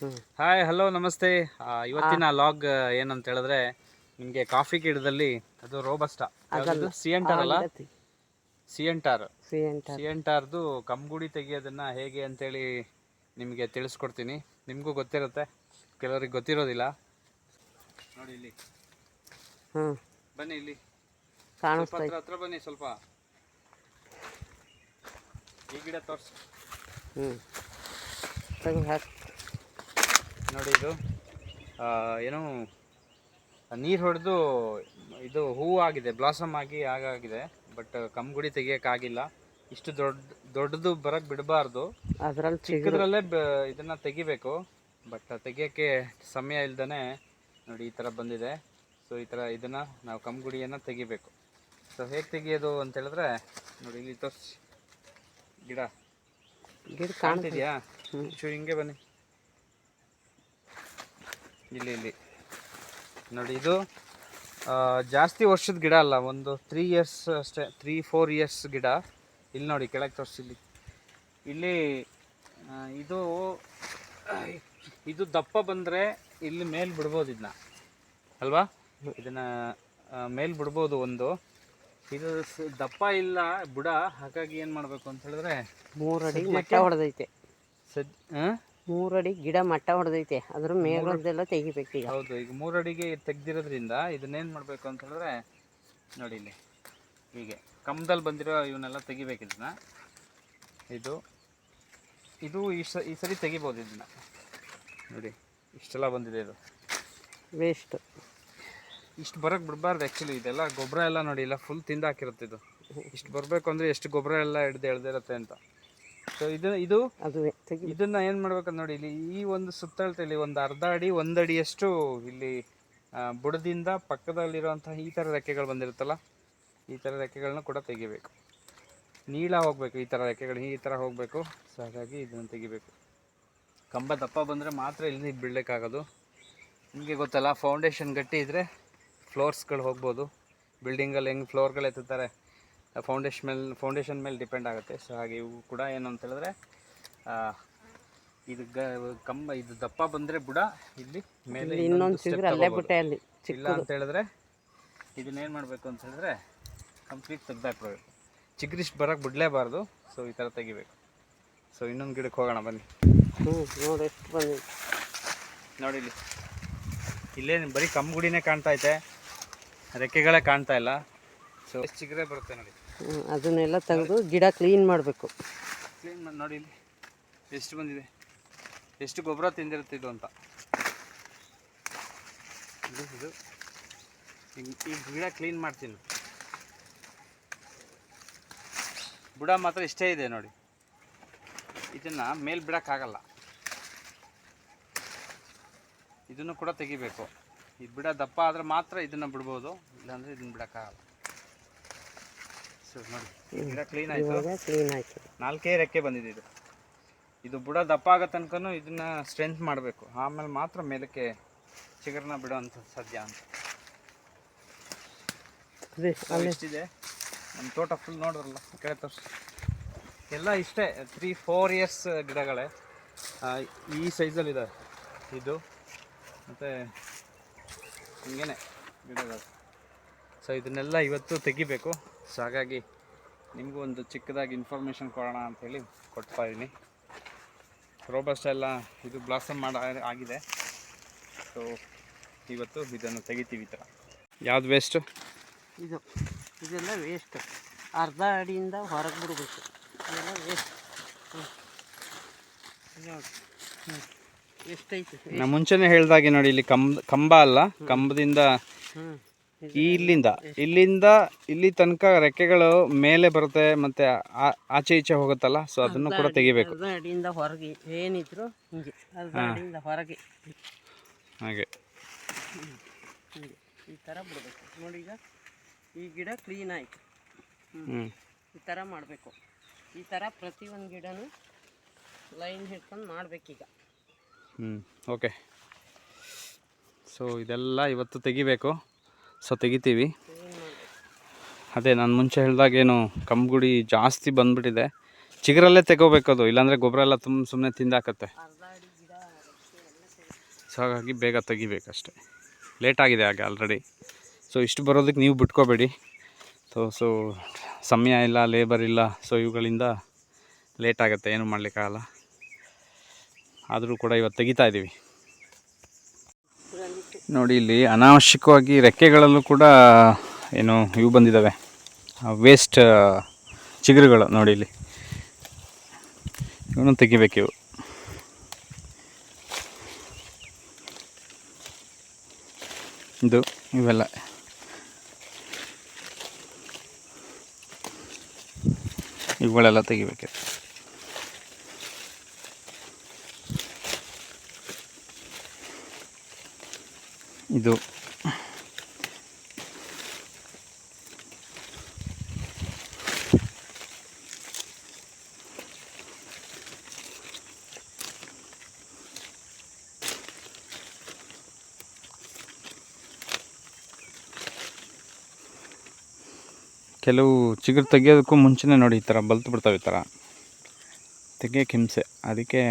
ಹ್ಮ್. Hi hello ನಮಸ್ತೆ. ಆ, ಇವತ್ತಿನ ಲಾಗ್ ಏನಂತ ಹೇಳಿದ್ರೆ ನಿಮಗೆ ಕಾಫಿ ಗಿಡದಲ್ಲಿ ಅದು ರೋಬಸ್ಟಾ ಯಾವ್ದು ಸಿ ಎನ್ ಟಾರ್ ಅಲ್ಲ? ಸಿ ಎನ್ ಟಾರ್ ಸಿ ಎಂಟ ಸಿ ಎನ್ ಟಾರ್ದು ಕಂಗುಡಿ ತೆಗಿಯೋದನ್ನ ಹೇಗೆ ಅಂತೇಳಿ ನಿಮಗೆ ತಿಳಿಸ್ಕೊಡ್ತೀನಿ. ನಿಮಗೂ ಗೊತ್ತಿರುತ್ತೆ. ಕೆಲವರಿಗೆ ಗೊತ್ತಿರೋದಿಲ್ಲ. ನೋಡಿ ಇಲ್ಲಿ. ಹ್ಞೂ ಬನ್ನಿ ಇಲ್ಲಿ. ಸ್ವಲ್ಪ ಹತ್ರ ಹತ್ರ ಬನ್ನಿ ಸ್ವಲ್ಪ. ಈ ಗಿಡ ತೋರ್ಸಿ. ಹ್ಞೂ ತೆಗೆದು ಹಾಕಿ. ನೋಡಿ ಇದು ಆ, ಏನು ನೀರು ಹೊಡೆದು ಇದು ಹೂವು ಆಗಿದೆ ಬ್ಲಾಸಮ್ ಆಗಿ ಆಗಾಗಿದೆ ಬಟ್ ಕಂಗುಡಿ ತೆಗಿಯೋಕ್ಕಾಗಿಲ್ಲ ಇಷ್ಟು ದೊಡ್ಡ ದೊಡ್ಡದು ಬರಕ್ಕೆ ಬಿಡಬಾರ್ದು. ಅದರಲ್ಲಿ ಚಿಕ್ಕದ್ರಲ್ಲೇ ಇದನ್ನ ತೆಗಿಬೇಕು ಬಟ್ ತೆಗಿಯೋಕ್ಕೆ ಸಮಯ ಇಲ್ದೇ ನೋಡಿ ಈ ಥರ ಬಂದಿದೆ. ಸೊ ಈ ಥರ ಇದನ್ನು ನಾವು ಕಂಗುಡಿಯನ್ನು ತೆಗಿಬೇಕು. ಸೊ ಹೇಗೆ ತೆಗಿಯೋದು ಅಂತ ಹೇಳಿದ್ರೆ ನೋಡಿ ಇಲ್ಲಿ ತೋರಿಸಿ. ಗಿಡ. ಗಿಡ ಕಾಣ್ತಿದೆ. ಕಾಣ್ತಿದ್ಯಾ ಹಿಂಗೆ ಬನ್ನಿ. ಇಲ್ಲಿ ಇಲ್ಲಿ. ನೋಡಿ ಇದು ಜಾಸ್ತಿ ವರ್ಷದ ಗಿಡ ಅಲ್ಲ ಒಂದು ತ್ರೀ ಇಯರ್ಸ್ ಅಷ್ಟೇ ತ್ರೀ ಫೋರ್ ಇಯರ್ಸ್ ಗಿಡ. ಇಲ್ಲಿ ನೋಡಿ ಕೆಳಗೆ ತೋರಿಸಿ ಇಲ್ಲಿ. ಇಲ್ಲಿ ಇದು ಇದು ದಪ್ಪ ಬಂದರೆ ಇಲ್ಲಿ ಮೇಲ್ ಬಿಡ್ಬೋದು ಇದನ್ನ ಅಲ್ವಾ? ಇದನ್ನ ಮೇಲೆ ಬಿಡ್ಬೋದು ಒಂದು. ಇದು ದಪ್ಪ ಇಲ್ಲ ಬುಡ ಹಾಗಾಗಿ ಏನು ಮಾಡಬೇಕು ಅಂತ ಹೇಳಿದ್ರೆ ಮೂರಡಿ ಮಟ್ಟ ಸದ್ಯಕ್ಕೆ- ಹೊಡೆದೈತೆ. ಸದ್ ಹಾಂ ಮೂರಡಿ ಗಿಡ ಮಟ್ಟ ಹೊಡೆದೈತೆ. ಅದ್ರ ಮೇಲದ್ದೆಲ್ಲ ತೆಗಿಬೇಕು ಈಗ. ಹೌದು ಈಗ ಮೂರಡಿಗೆ ಅಡಿಗೆ ತೆಗ್ದಿರೋದ್ರಿಂದ ಇದನ್ನೇನು ಮಾಡಬೇಕು ಅಂತ ಹೇಳಿದ್ರೆ ನೋಡಿ ಇಲ್ಲಿ ಹೀಗೆ ಕಂಬದಲ್ಲಿ ಬಂದಿರೋ ಇವನ್ನೆಲ್ಲ ತೆಗಿಬೇಕು ಇದನ್ನ. ಇದು ಇದು ಈ ಸ ಈ ಸರಿ ತೆಗಿಬೋದು ಇದನ್ನ. ನೋಡಿ ಇಷ್ಟೆಲ್ಲ ಬಂದಿದೆ ಇದು. ವೇಸ್ಟ್ ಇಷ್ಟು ಬರೋಕ್ಕೆ ಬಿಡಬಾರ್ದು ಆ್ಯಕ್ಚುಲಿ ಇದೆಲ್ಲ. ಗೊಬ್ಬರ ಎಲ್ಲ ನೋಡಿ ಇಲ್ಲ ಫುಲ್ ತಿಂದು ಹಾಕಿರುತ್ತೆ ಇದು. ಇಷ್ಟು ಬರಬೇಕು ಅಂದರೆ ಎಷ್ಟು ಗೊಬ್ಬರ ಎಲ್ಲ ಹಿಡ್ದು ಎಳ್ದಿರುತ್ತೆ ಅಂತ. ಸೊ ಇದು ಇದು ಅದುವೇ ತೆಗಿ ಇದನ್ನ ಏನು ಮಾಡ್ಬೇಕು ನೋಡಿ ಇಲ್ಲಿ ಈ ಒಂದು ಸುತ್ತಳತೆಯಲ್ಲಿ ಒಂದು ಅರ್ಧ ಅಡಿ ಒಂದಡಿಯಷ್ಟು ಇಲ್ಲಿ ಆ, ಬುಡದಿಂದ ಪಕ್ಕದಲ್ಲಿರುವಂತಹ ಈ ಥರ ರೆಕ್ಕೆಗಳು ಬಂದಿರುತ್ತಲ್ಲ ಈ ಥರ ರೆಕ್ಕೆಗಳನ್ನ ಕೂಡ ತೆಗಿಬೇಕು. ನೀಳ ಹೋಗಬೇಕು ಈ ಥರ ರೆಕ್ಕೆಗಳು ಈ ಥರ ಹೋಗಬೇಕು. ಸೊ ಹಾಗಾಗಿ ಇದನ್ನು ತೆಗಿಬೇಕು. ಕಂಬ ದಪ್ಪ ಬಂದರೆ ಮಾತ್ರ ಇಲ್ಲಿ ಬೀಳಲಿಕ್ಕಾಗೋದು ನಿಮಗೆ ಗೊತ್ತಲ್ಲ ಫೌಂಡೇಶನ್ ಗಟ್ಟಿ ಇದ್ದರೆ ಫ್ಲೋರ್ಸ್ಗಳು ಹೋಗ್ಬೋದು. ಬಿಲ್ಡಿಂಗಲ್ಲಿ ಹೆಂಗೆ ಫ್ಲೋರ್ಗಳು ಎತ್ತುತ್ತಾರೆ? ಫೌಂಡೇಶನ್ ಮೇಲೆ ಫೌಂಡೇಶನ್ ಮೇಲೆ ಡಿಪೆಂಡ್ ಆಗುತ್ತೆ. ಸೊ ಹಾಗೆ ಇವು ಕೂಡ ಏನು ಅಂತ ಹೇಳಿದ್ರೆ ಇದು ಗ ಕಂಬ ಇದು ದಪ್ಪ ಬಂದರೆ ಬುಡ ಇಲ್ಲಿ ಮೇಲೆ ಇನ್ನೊಂದು ಸಿಗ್ರೆ ಅಲ್ಲೇ ತಗೋಬೋದು. ಬಿಟ್ಟೆ ಅಲ್ಲಿ ಇಲ್ಲ ಅಂತ ಹೇಳಿದ್ರೆ ಇದನ್ನೇನು ಮಾಡಬೇಕು ಅಂತ ಹೇಳಿದ್ರೆ ಕಂಪ್ಲೀಟ್ ತೆಗ್ದಾಕ್ಬಿಡ್ಬೇಕು ಚಿಗುರಿಷ್ಟು ಬರೋಕ್ಕೆ ಬಿಡಲೇಬಾರ್ದು. ಸೊ ಈ ಥರ ತೆಗಿಬೇಕು. ಸೊ ಇನ್ನೊಂದು ಗಿಡಕ್ಕೆ ಹೋಗೋಣ ಬನ್ನಿ. ಹ್ಞೂ ನೋಡಿ ಎಷ್ಟು ಬನ್ನಿ ನೋಡಿ ಇಲ್ಲಿ. ಇಲ್ಲೇ ಬರೀ ಕಂಬುಗುಡಿನೇ ಕಾಣ್ತಾ ಐತೆ. ರೆಕ್ಕೆಗಳೇ ಕಾಣ್ತಾ ಇಲ್ಲ. ಸೊ ಚಿಗ್ರೆ ಬರುತ್ತೆ ನೋಡಿ. ಅದನ್ನೆಲ್ಲ ತೆಗೆದು ಗಿಡ ಕ್ಲೀನ್ ಮಾಡಬೇಕು. ಕ್ಲೀನ್ ಮಾಡಿ ನೋಡಿ ಇಲ್ಲಿ. ಎಷ್ಟು ಬಂದಿದೆ? ಎಷ್ಟು ಗೊಬ್ಬರ ತಿಂದಿರುತ್ತೆ ಇದು ಅಂತ. ಇದು ಇದು. ಈ ಗಿಡ ಕ್ಲೀನ್ ಮಾಡ್ತೀನಿ. ಬುಡ ಮಾತ್ರ ಇಷ್ಟೇ ಇದೆ ನೋಡಿ. ಇದನ್ನು ಮೇಲೆ ಬಿಡೋಕ್ಕಾಗಲ್ಲ. ಇದನ್ನು ಕೂಡ ತೆಗಿಬೇಕು. ಈ ಬಿಡ ದಪ್ಪ ಆದರೆ ಮಾತ್ರ ಇದನ್ನು ಬಿಡ್ಬೋದು, ಇಲ್ಲಾಂದರೆ ಇದನ್ನ ಬಿಡೋಕ್ಕಾಗಲ್ಲ. ನೋಡಿ. ಗಿಡ ಕ್ಲೀನ್ ಆಯಿತು? ಇವಾಗ ಕ್ಲೀನ್ ಆಯ್ತು. ನಾಲ್ಕೇ ರೆಕ್ಕೆ ಬಂದಿದೆ ಇದು. ಇದು ಬುಡ ದಪ್ಪ ಆಗೋ ತನಕನೂ ಇದನ್ನ ಸ್ಟ್ರೆಂತ್ ಮಾಡಬೇಕು. ಆಮೇಲೆ ಮಾತ್ರ ಮೇಲಕ್ಕೆ ಚಿಗುರನ್ನ ಬಿಡೋಂಥ ಸದ್ಯ ಅಂತ. ಅದೇ So, ಇಷ್ಟಿದೆ. ನಮ್ಮ ತೋಟ ಫುಲ್ ನೋಡಿದ್ರಲ್ಲ ಕೆಳ ತೋರಿಸಿ. ಎಲ್ಲ ಇಷ್ಟೇ ತ್ರೀ ಫೋರ್ ಇಯರ್ಸ್ ಗಿಡಗಳೇ. ಈ ಸೈಜಲ್ಲಿ ಇದೆ ಇದು ಮತ್ತು ಹಿಂಗೇನೆ ಗಿಡಗಳು. ಸೊ ಇದನ್ನೆಲ್ಲ ಇವತ್ತು ತೆಗಿಬೇಕು. ಸೊ ಹಾಗಾಗಿ ನಿಮಗೂ ಒಂದು ಚಿಕ್ಕದಾಗಿ ಇನ್ಫಾರ್ಮೇಷನ್ ಕೊಡೋಣ ಅಂಥೇಳಿ ಕೊಡ್ತಾ ಇದ್ದೀನಿ ರೋಬಸ್ಟ್ ಎಲ್ಲ ಇದು ಬ್ಲಾಸಮ್ ಮಾಡ ಆಗಿದೆ. ಸೊ ಇವತ್ತು ಇದನ್ನು ತೆಗಿತೀವಿ ಈ ಥರ. ಯಾವ್ದು ವೇಸ್ಟು ಇದು ಇದೆಲ್ಲ ವೇಸ್ಟ್ ಅರ್ಧ ಅಡಿಯಿಂದ ಹೊರಗೆ ಬಿಡಬೇಕು. ಇದೆಲ್ಲ ವೇಸ್ಟ್ ಹ್ಞೂ ಎಷ್ಟೈತೆ ನಾ ಮುಂಚೆನೇ ಹೇಳ್ದಾಗೆ ನೋಡಿ ಇಲ್ಲಿ ಕಂಬ ಕಂಬ ಅಲ್ಲ ಕಂಬದಿಂದ ಇಲ್ಲಿಂದ ಇಲ್ಲಿಂದ ಇಲ್ಲಿ ತನಕ ರೆಕ್ಕೆಗಳು ಮೇಲೆ ಬರುತ್ತೆ ಮತ್ತೆ ಆಚೆ ಈಚೆ ಹೋಗುತ್ತಲ್ಲ ಸೊ ಅದನ್ನು ಕೂಡ ತೆಗಿಬೇಕು. ಅಡಿಯಿಂದ ಹೊರಗೆ ಏನಿದ್ರು ಹಿಂಗೆ ಅಡಿಯಿಂದ ಹೊರಗೆ. ಹಾಗೆ. ಹಿಂಗೆ ಈ ಥರ ಬಿಡಬೇಕು. ನೋಡಿ ಈಗ ಈ ಗಿಡ ಕ್ಲೀನ್ ಆಯ್ತು. ಈ ಥರ ಮಾಡಬೇಕು. ಈ ಥರ ಒಂದು ಗಿಡನೂ ಲೈನ್ ಹಿಡ್ಕೊಂಡು ಮಾಡಬೇಕೀಗ. ಹ್ಞೂ ಓಕೆ. ಸೊ ಇದೆಲ್ಲ ಇವತ್ತು ತೆಗಿಬೇಕು. ಸೊ ತೆಗಿತೀವಿ. ಅದೇ ನಾನು ಮುಂಚೆ ಹೇಳಿದಾಗೇನು ಕಂಬಗುಡಿ ಜಾಸ್ತಿ ಬಂದ್ಬಿಟ್ಟಿದೆ. ಚಿಗುರಲ್ಲೇ ತೆಗೋಬೇಕು ಅದು, ಇಲ್ಲಾಂದರೆ ಗೊಬ್ಬರ ಎಲ್ಲ ತುಂಬ ಸುಮ್ಮನೆ ತಿಂದಾಕತ್ತೆ ಸೊ ಹಾಗಾಗಿ ಬೇಗ ತೆಗಿಬೇಕಷ್ಟೆ. ಲೇಟ್ ಆಗಿದೆ ಹಾಗೆ ಆಲ್ರೆಡಿ ಸೊ ಇಷ್ಟು ಬರೋದಕ್ಕೆ ನೀವು ಬಿಟ್ಕೋಬೇಡಿ. ಸೊ ಸೊ ಸಮಯ ಇಲ್ಲ ಲೇಬರ್ ಇಲ್ಲ, ಸೊ ಇವುಗಳಿಂದ ಲೇಟ್ ಆಗುತ್ತೆ, ಏನು ಮಾಡಲಿಕ್ಕಾಗಲ್ಲ. ಆದರೂ ಕೂಡ ಇವತ್ತು ತೆಗಿತಾ ಇದ್ದೀವಿ ನೋಡಿ, ಇಲ್ಲಿ ಅನಾವಶ್ಯಕವಾಗಿ ರೆಕ್ಕೆಗಳಲ್ಲೂ ಕೂಡ, ಏನು, ಇವು ಬಂದಿದ್ದಾವೆ ವೇಸ್ಟ್ ಚಿಗುರುಗಳು ನೋಡಿ ಇಲ್ಲಿ. ಇವನು ತೆಗಿಬೇಕು ಇವು. ಇದು, ಇವೆಲ್ಲ. ಇವುಗಳೆಲ್ಲ ತೆಗಿಬೇಕು. ಇದು ಕೆಲವು ಚಿಗುರು ತೆಗಿಯೋದಕ್ಕೂ ಮುಂಚೆನೇ ನೋಡಿ ಈ ಥರ ಬಲ್ತು ಬಿಡ್ತಾವೆ ಈ ಥರ. ತೆಗಿಯೋಕೆ ಹಿಂಸೆ. ಅದಕ್ಕೆ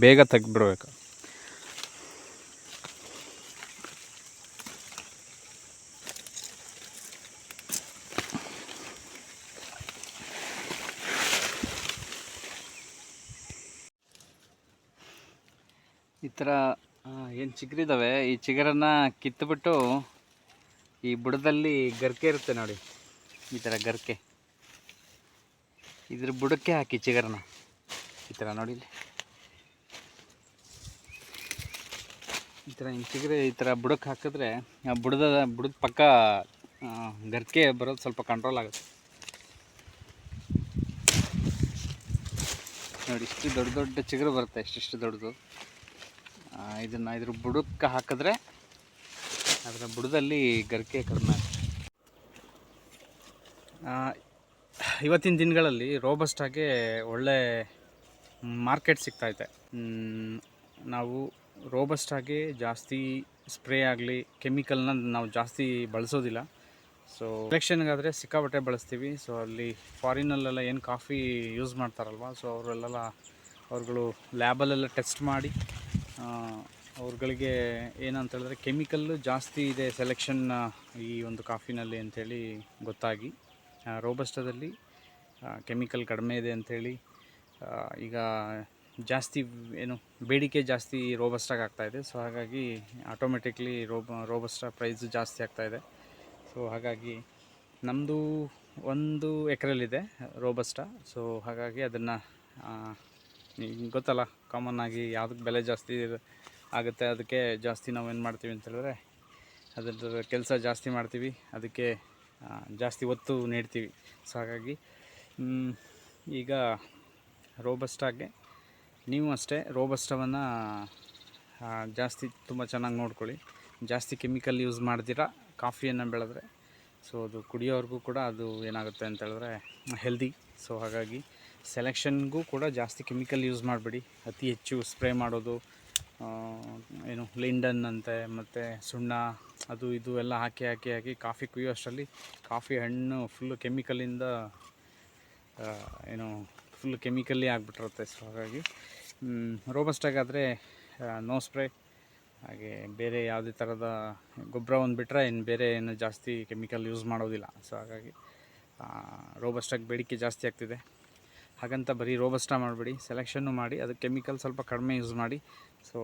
ಬೇಗ ತೆಗ್ದುಬಿಡ್ಬೇಕು. ಥರ ಏನು ಚಿಗುರಿದ್ದಾವೆ ಈ ಚಿಗುರನ್ನು ಕಿತ್ತುಬಿಟ್ಟು ಈ ಬುಡದಲ್ಲಿ ಗರ್ಕೆ ಇರುತ್ತೆ ನೋಡಿ. ಈ ಥರ ಗರ್ಕೆ. ಇದ್ರ ಬುಡಕ್ಕೆ ಹಾಕಿ ಚಿಗರನ್ನ. ಈ ಥರ ನೋಡಿ ಇಲ್ಲಿ. ಈ ಥರ ಹಿಂಗೆ ಚಿಗುರೆ ಈ ಥರ ಬುಡಕ್ಕೆ ಹಾಕಿದ್ರೆ ಆ ಬುಡದ ಬುಡದ ಪಕ್ಕ ಗರ್ಕೆ ಬರೋದು ಸ್ವಲ್ಪ ಕಂಟ್ರೋಲ್ ಆಗುತ್ತೆ. ನೋಡಿ, ಇಷ್ಟು ದೊಡ್ಡ ದೊಡ್ಡ ಚಿಗುರು ಬರುತ್ತೆ, ಇಷ್ಟಿಷ್ಟು ದೊಡ್ಡದು. ಇದನ್ನ ಇದ್ರ ಬುಡಕ್ಕೆ ಹಾಕಿದ್ರೆ ಅದರ ಬುಡದಲ್ಲಿ ಗರಿಕೆ ಕಡಿಮೆ ಇವತ್ತಿನ ದಿನಗಳಲ್ಲಿ ರೋಬಸ್ಟಾಗೆ ಒಳ್ಳೆ ಮಾರ್ಕೆಟ್ ಸಿಗ್ತೈತೆ ಮ್, ನಾವು ರೋಬಸ್ಟಾಗೆ ಜಾಸ್ತಿ ಸ್ಪ್ರೇ ಆಗಲಿ ಕೆಮಿಕಲ್ನ ನಾವು ಜಾಸ್ತಿ ಬಳಸೋದಿಲ್ಲ. ಸೊ ಎಲೆಕ್ಷನ್ಗಾದರೆ ಸಿಕ್ಕಾಪಟ್ಟೆ ಬಳಸ್ತೀವಿ. ಸೊ ಅಲ್ಲಿ ಫಾರಿನಲ್ಲೆಲ್ಲ ಏನು ಕಾಫಿ ಯೂಸ್ ಮಾಡ್ತಾರಲ್ವ? ಸೊ ಅವರೆಲ್ಲ ಅವ್ರುಗಳು ಲ್ಯಾಬಲ್ಲೆಲ್ಲ ಟೆಸ್ಟ್ ಮಾಡಿ ಅವ್ರುಗಳಿಗೆ ಏನಂತ ಹೇಳಿದ್ರೆ ಕೆಮಿಕಲ್ಲು ಜಾಸ್ತಿ ಇದೆ ಸೆಲೆಕ್ಷನ್ ಈ ಒಂದು ಕಾಫಿನಲ್ಲಿ ಅಂಥೇಳಿ ಗೊತ್ತಾಗಿ. ರೋಬಸ್ಟದಲ್ಲಿ ಕೆಮಿಕಲ್ ಕಡಿಮೆ ಇದೆ ಅಂಥೇಳಿ ಈಗ ಜಾಸ್ತಿ ಏನು ಬೇಡಿಕೆ ಜಾಸ್ತಿ ರೋಬಸ್ಟಾಗಿ ಆಗ್ತಾಯಿದೆ ಸೊ ಹಾಗಾಗಿ ಆಟೋಮೆಟಿಕ್ಲಿ ರೋಬ ರೋಬಸ್ಟ ಪ್ರೈಸ್ ಜಾಸ್ತಿ ಆಗ್ತಾಯಿದೆ ಸೊ ಹಾಗಾಗಿ ನಮ್ಮದು ಒಂದು ಎಕರೆಲಿದೆ, ರೋಬಸ್ಟ. ಸೊ ಹಾಗಾಗಿ ಅದನ್ನು ನಿಮ್ಗೆ ಗೊತ್ತಲ್ಲ ಕಾಮನ್ ಆಗಿ ಯಾವುದಕ್ಕೆ ಬೆಲೆ ಜಾಸ್ತಿ ಆಗುತ್ತೆ, ಅದಕ್ಕೆ ಜಾಸ್ತಿ ನಾವು ಏನು ಮಾಡ್ತೀವಿ ಅಂತ ಹೇಳಿದ್ರೆ ಅದರ ಕೆಲಸ ಜಾಸ್ತಿ ಮಾಡ್ತೀವಿ, ಅದಕ್ಕೆ ಜಾಸ್ತಿ ಒತ್ತು ನೀಡ್ತೀವಿ. ಸೊ ಹಾಗಾಗಿ ಈಗ ರೋಬಸ್ಟಾಗೆ ನೀವು ಅಷ್ಟೇ ರೋಬಸ್ಟವನ್ನು ಜಾಸ್ತಿ ತುಂಬ ಚೆನ್ನಾಗಿ ನೋಡ್ಕೊಳ್ಳಿ. ಜಾಸ್ತಿ ಕೆಮಿಕಲ್ ಯೂಸ್ ಮಾಡ್ದಿರ ಕಾಫಿಯನ್ನು ಬೆಳೆದ್ರೆ. ಸೊ ಅದು ಕುಡಿಯೋರ್ಗೂ ಕೂಡ ಅದು ಏನಾಗುತ್ತೆ ಅಂತ ಹೇಳಿದ್ರೆ ಹೆಲ್ದಿ ಸೊ ಹಾಗಾಗಿ ಸೆಲೆಕ್ಷನ್ಗೂ ಕೂಡ ಜಾಸ್ತಿ ಕೆಮಿಕಲ್ ಯೂಸ್ ಮಾಡಬೇಡಿ. ಅತಿ ಹೆಚ್ಚು ಸ್ಪ್ರೇ ಮಾಡೋದು ಏನು ಲಿಂಡನ್ ಅಂತೆ, ಮತ್ತು ಸುಣ್ಣ, ಅದು ಇದು ಎಲ್ಲ ಹಾಕಿ ಹಾಕಿ ಹಾಕಿ ಕಾಫಿ ಕುಯ್ಯೋ ಅಷ್ಟರಲ್ಲಿ ಕಾಫಿ ಹಣ್ಣು ಫುಲ್ಲು ಕೆಮಿಕಲಿಂದ ಏನು ಫುಲ್ ಕೆಮಿಕಲ್ಲಿ ಆಗಿಬಿಟ್ಟಿರುತ್ತೆ. ಸೊ ಹಾಗಾಗಿ ರೋಬಸ್ಟಾಗಾದರೆ ನೋ ಸ್ಪ್ರೇ ಹಾಗೆ ಬೇರೆ ಯಾವುದೇ ಥರದ ಗೊಬ್ಬರ ಒಂದು ಬಿಟ್ಟರೆ ಇನ್ನು ಬೇರೆ ಏನು ಜಾಸ್ತಿ ಕೆಮಿಕಲ್ ಯೂಸ್ ಮಾಡೋದಿಲ್ಲ. ಸೊ ಹಾಗಾಗಿ ರೋಬಸ್ಟಾಗಿ ಬೇಡಿಕೆ ಜಾಸ್ತಿ ಆಗ್ತಿದೆ. ಹಾಗಂತ ಬರೀ ರೋಬಸ್ಟಾ ಮಾಡಬೇಡಿ. ಸೆಲೆಕ್ಷನ್ನು ಮಾಡಿ, ಅದು ಕೆಮಿಕಲ್ ಸ್ವಲ್ಪ ಕಡಿಮೆ ಯೂಸ್ ಮಾಡಿ. ಸೊ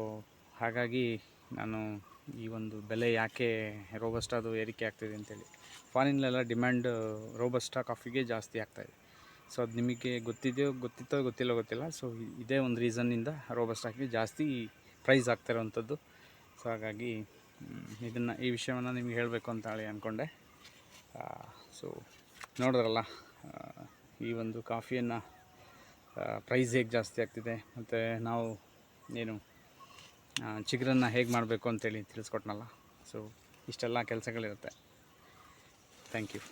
ಹಾಗಾಗಿ ನಾನು ಈ ಒಂದು ಬೆಲೆ ಯಾಕೆ ರೋಬಸ್ಟಾದು ಏರಿಕೆ ಆಗ್ತಿದೆ ಅಂತೇಳಿ. ಫಾರಿನ್ಲೆಲ್ಲ ಡಿಮ್ಯಾಂಡ್ ರೋಬಸ್ಟಾ ಕಾಫಿಗೆ ಜಾಸ್ತಿ ಆಗ್ತಾಯಿದೆ ಸೊ ಅದು ನಿಮಗೆ ಗೊತ್ತಿದೆಯೋ, ಗೊತ್ತಿತ್ತೋ, ಗೊತ್ತಿಲ್ಲ ಗೊತ್ತಿಲ್ಲ. ಸೊ ಇದೇ ಒಂದು ರೀಸನ್ನಿಂದ ರೋಬಸ್ಟಾಗಿ ಜಾಸ್ತಿ ಪ್ರೈಸ್ ಆಗ್ತಿರೋವಂಥದ್ದು ಸೊ ಹಾಗಾಗಿ ಇದನ್ನು ಈ ವಿಷಯವನ್ನು ನಿಮಗೆ ಹೇಳಬೇಕು ಅಂತ ಹೇಳಿ ಅಂದ್ಕೊಂಡೆ ಸೊ ನೋಡಿದ್ರಲ್ಲ ಈ ಒಂದು ಕಾಫಿಯನ್ನು ಪ್ರೈಸ್ ಹೇಗೆ ಜಾಸ್ತಿ ಆಗ್ತಿದೆ ಮತ್ತು ನಾವು ಏನು ಚಿಗ್ರನ್ನ ಹೇಗೆ ಮಾಡಬೇಕು ಅಂತೇಳಿ ತಿಳಿಸ್ಕೊಟ್ನಲ್ಲ. ಸೊ ಇಷ್ಟೆಲ್ಲ ಕೆಲಸಗಳಿರುತ್ತೆ. Thank you